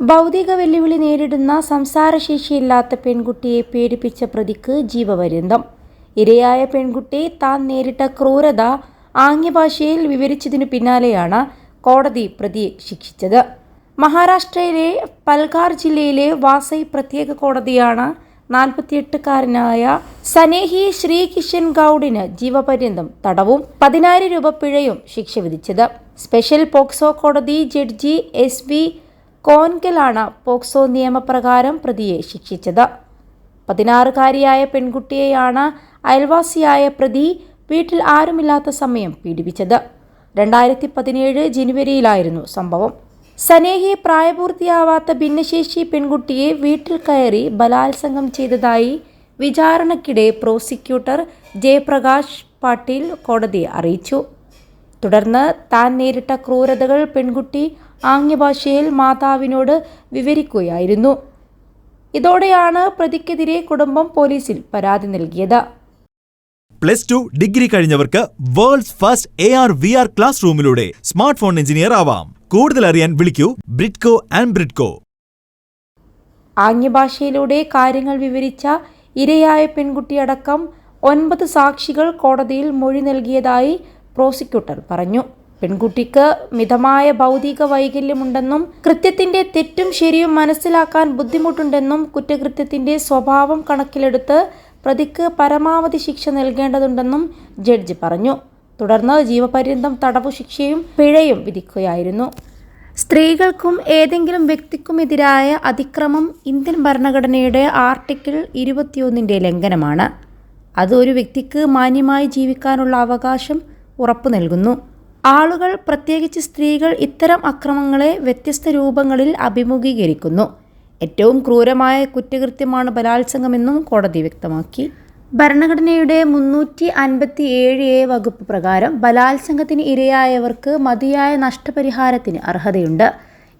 ഭൗതിക വെല്ലുവിളി നേരിടുന്ന സംസാരശേഷിയില്ലാത്ത പെൺകുട്ടിയെ പീഡിപ്പിച്ച പ്രതിക്ക് ജീവപര്യന്തം. ഇരയായ പെൺകുട്ടി താൻ നേരിട്ട ക്രൂരത ആംഗ്യഭാഷയിൽ വിവരിച്ചതിനു പിന്നാലെയാണ് കോടതി പ്രതിയെ ശിക്ഷിച്ചത്. മഹാരാഷ്ട്രയിലെ പൽഗാർ ജില്ലയിലെ വാസൈ പ്രത്യേക കോടതിയാണ് നാൽപ്പത്തിയെട്ടുകാരനായ സനേഹി ശ്രീകിഷൻ ഗൌഡിന് ജീവപര്യന്തം തടവും പതിനായിരം രൂപ പിഴയും ശിക്ഷ വിധിച്ചത്. സ്പെഷ്യൽ പോക്സോ കോടതി ജഡ്ജി എസ് വി കോൻകലാണ് പോക്സോ നിയമപ്രകാരം പ്രതിയെ ശിക്ഷിച്ചത്. പതിനാറുകാരിയായ പെൺകുട്ടിയെയാണ് അയൽവാസിയായ പ്രതി വീട്ടിൽ ആരുമില്ലാത്ത സമയം പീഡിപ്പിച്ചത്. രണ്ടായിരത്തി പതിനേഴ് ജനുവരിയിലായിരുന്നു സംഭവം. സനേഹി പ്രായപൂർത്തിയാവാത്ത ഭിന്നശേഷി പെൺകുട്ടിയെ വീട്ടിൽ കയറി ബലാത്സംഗം ചെയ്തതായി വിചാരണക്കിടെ പ്രോസിക്യൂട്ടർ ജയപ്രകാശ് പാട്ടീൽ കോടതിയെ അറിയിച്ചു. തുടർന്ന് താൻ നേരിട്ട ക്രൂരതകൾ പെൺകുട്ടി ആംഗ്യഭാഷയിൽ മാതാവിനോട് വിവരിക്കുകയായിരുന്നു. ഇതോടെയാണ് പ്രതിക്കെതിരെ കുടുംബം പോലീസിൽ പരാതി നൽകിയത്. Plus two degree കഴിഞ്ഞവർക്ക് world's first A R V R class റൂമിലൂടെ smart phone engineer ആവാം. കൂടുതൽ അറിയാൻ വിളിക്കൂ ബ്രിഡ്കോ ആൻഡ് ബ്രിഡ്കോ. ആംഗ്യഭാഷയിലൂടെ കാര്യങ്ങൾ വിവരിച്ച ഇരയായ പെൺകുട്ടിയടക്കം ഒൻപത് സാക്ഷികൾ കോടതിയിൽ മൊഴി നൽകിയതായി പ്രോസിക്യൂട്ടർ പറഞ്ഞു. പെൺകുട്ടിക്ക് മിതമായ ഭൗതിക വൈകല്യമുണ്ടെന്നും കൃത്യത്തിന്റെ തെറ്റും ശരിയും മനസ്സിലാക്കാൻ ബുദ്ധിമുട്ടുണ്ടെന്നും കുറ്റകൃത്യത്തിന്റെ സ്വഭാവം കണക്കിലെടുത്ത് പ്രതിക്ക് പരമാവധി ശിക്ഷ നൽകേണ്ടതുണ്ടെന്നും ജഡ്ജി പറഞ്ഞു. തുടർന്ന് ജീവപര്യന്തം തടവു ശിക്ഷയും പിഴയും വിധിക്കുകയായിരുന്നു. സ്ത്രീകൾക്കും ഏതെങ്കിലും വ്യക്തിക്കുമെതിരായ അതിക്രമം ഇന്ത്യൻ ഭരണഘടനയുടെ ആർട്ടിക്കിൾ ഇരുപത്തിയൊന്നിന്റെ ലംഘനമാണ്. അത് ഒരു വ്യക്തിക്ക് മാന്യമായി ജീവിക്കാനുള്ള അവകാശം ഉറപ്പു നൽകുന്നു. ആളുകൾ പ്രത്യേകിച്ച് സ്ത്രീകൾ ഇത്തരം അക്രമങ്ങളെ വ്യത്യസ്ത രൂപങ്ങളിൽ അഭിമുഖീകരിക്കുന്നു. ഏറ്റവും ക്രൂരമായ കുറ്റകൃത്യമാണ് ബലാത്സംഗമെന്നും കോടതി വ്യക്തമാക്കി. ഭരണഘടനയുടെ മുന്നൂറ്റി അൻപത്തി ഏഴ് എ വകുപ്പ് പ്രകാരം ബലാത്സംഗത്തിന് ഇരയായവർക്ക് മതിയായ നഷ്ടപരിഹാരത്തിന് അർഹതയുണ്ട്.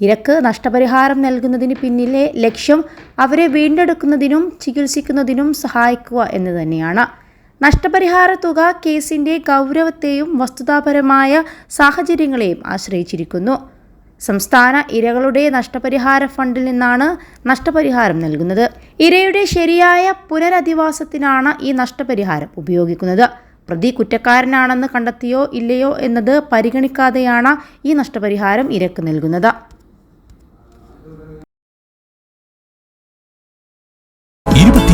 ഇരക്ക് നഷ്ടപരിഹാരം നൽകുന്നതിന് പിന്നിലെ ലക്ഷ്യം അവരെ വീണ്ടെടുക്കുന്നതിനും ചികിത്സിക്കുന്നതിനും സഹായിക്കുക എന്ന് തന്നെയാണ്. നഷ്ടപരിഹാര തുക കേസിന്റെ ഗൗരവത്തെയും വസ്തുതാപരമായ സാഹചര്യങ്ങളെയും ആശ്രയിച്ചിരിക്കുന്നു. സംസ്ഥാന ഇരകളുടെ നഷ്ടപരിഹാര ഫണ്ടിൽ നിന്നാണ് നഷ്ടപരിഹാരം നൽകുന്നത്. ഇരയുടെ ശരിയായ പുനരധിവാസത്തിനാണ് ഈ നഷ്ടപരിഹാരം ഉപയോഗിക്കുന്നത്. പ്രതി കുറ്റക്കാരനാണെന്ന് കണ്ടെത്തിയോ ഇല്ലയോ എന്നത് പരിഗണിക്കാതെയാണ് ഈ നഷ്ടപരിഹാരം ഇരക്ക് നൽകുന്നത്.